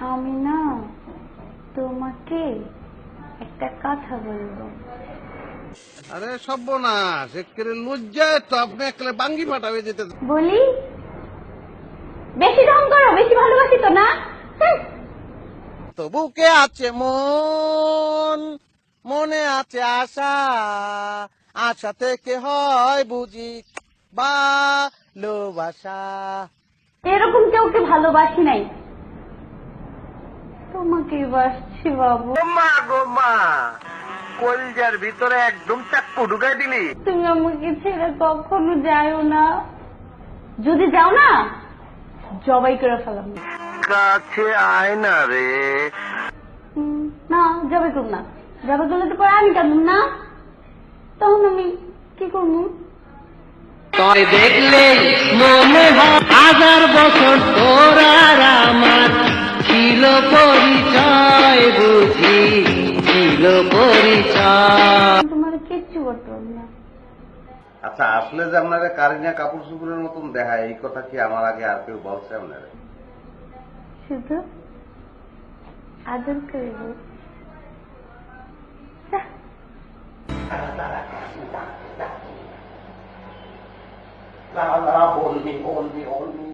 আমি না তোমাকে একটা কথা বলব। আরে সর্বনাশ একেবারে লজ্জায় তো আপনি একলে বাঙ্গি ফাটাবে যেতে বলি? বেশি রং করো বেশি ভালোবাসি তো না? হুঁ। তো আছে মন? মনে আছে আশা। আশা থেকে হয় বুঝি ভালোবাসা। এরকম কেউকে ভালোবাসি নাই। তোমাকে বাসছি বাবু। মা গো মা কলজার ভিতরে একদম চাক্কু ঢুকাই দিলি। তুমি আমাকে ছেড়ে কখনো যাও না। যদি যাও না জবাই করে ফেলাম। কাছে আয় না রে। না জবাই করুন না। জবাই করলে তো পরে আমি কেমন না? তখন আমি কি করব? তয় দেখলে মনে হয় হাজার বছর পরিচয় বুঝি ছিল পরিচয়। তোমার কিচ্ছু করতে না। আচ্ছা আসলে যে আপনারা কারিনা কাপড় চুপুরের মতন দেখায় এই কথা কি আমার আগে আর কেউ বলছে আপনারা? শুধু আদর করে বল। যাহ, বলবি বলবি বলবি।